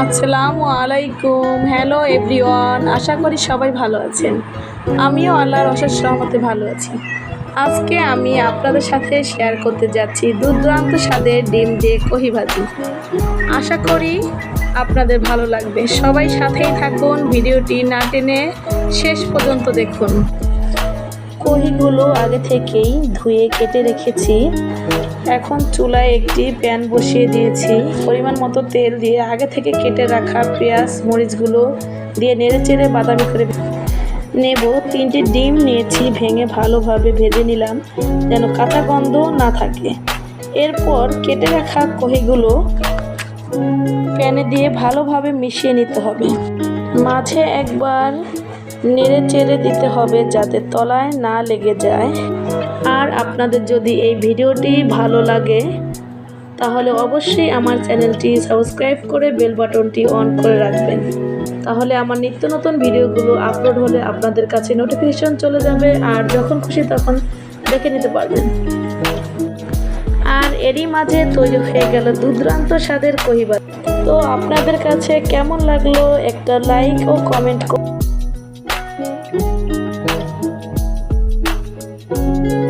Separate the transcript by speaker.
Speaker 1: আসসালামু আলাইকুম। Hello everyone আশা করি সবাই ভালো আছেন। আমিও আল্লাহর অশেষ রহমতে ভালো আছি। আজকে আমি আপনাদের সাথে শেয়ার করতে যাচ্ছি দুর্দান্ত স্বাদের ডিম দিয়ে কহি ভাজি। আশা করি আপনাদের ভালো লাগবে। সবাই সাথেই থাকুন, ভিডিওটি না টেনে শেষ পর্যন্ত দেখুন। কহিগুলো আগে থেকেই ধুয়ে কেটে রেখেছি। এখন চুলায় একটি প্যান বসিয়ে দিয়েছি। পরিমাণ মতো তেল দিয়ে আগে থেকে কেটে রাখা পেঁয়াজ, মরিচগুলো দিয়ে নেড়ে চেড়ে বাদামি করে নেব। তিনটি ডিম নিয়েছি, ভেঙে ভালোভাবে ভেজে নিলাম যেন কাঁচা গন্ধ না থাকে। এরপর কেটে রাখা কহিগুলো প্যানে দিয়ে ভালোভাবে মিশিয়ে নিতে হবে। মাঝে একবার নেড়ে চেড়ে দিতে হবে যাতে তলায় না লেগে যায়। আর আপনাদের যদি এই ভিডিওটি ভালো লাগে, তাহলে অবশ্যই আমার চ্যানেলটি সাবস্ক্রাইব করে বেল বাটনটি অন করে রাখবেন। তাহলে আমার নিত্য নতুন ভিডিওগুলো আপলোড হলে আপনাদের কাছে নোটিফিকেশন চলে যাবে আর যখন খুশি তখন দেখে নিতে পারবেন। আর এরই মাঝে তৈরি হয়ে গেল দুর্দান্ত স্বাদের কহিবার তো আপনাদের কাছে কেমন লাগল? একটা লাইক ও কমেন্ট thank you.